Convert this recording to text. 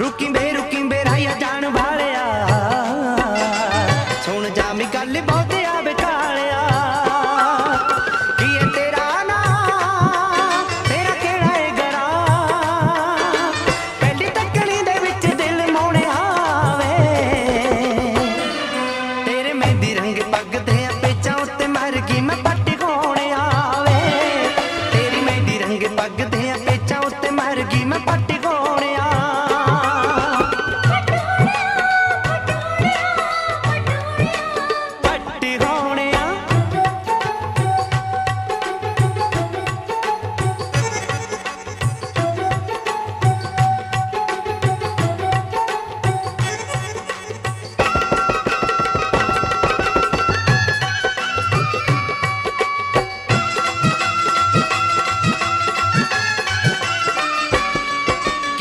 ਰੁਕੀ ਰੁਕਿੰਦੇ ਰੁਕਿੰਦੇ ਰਾਇਆ ਜਾਣ ਵਾਲਿਆ। ਸੁਣ ਜਾ ਮੀ ਗੱਲ ਬਹੁਤ ਆ ਕੀ ਇਹ ਤੇਰਾ ਨਾ, ਤੇਰਾ ਕਿਹੜਾ ਏ ਗਰਾ? ਪਹਿਲੀ ਤੱਕਣੀ ਦੇ ਵਿੱਚ ਦਿਲ ਮੋਣਿਆ ਵੇ। ਤੇਰੇ ਮਹਿੰਦੀ ਰੰਗ ਪੱਗਦੇ ਤੇ ਪੇਚਾਂ ਉੱਤੇ ਮਰ ਗਈ ਮੈਂ ਪੱਟ ਹੋਣਿਆ ਵੇ। ਤੇਰੀ ਮਹਿੰਦੀ ਰੰਗ ਪੱਗਦੇ ਤੇ ਪੇਚਾਂ ਉੱਤੇ ਮਰ ਗਈ ਮੈਂ ਪੱਟ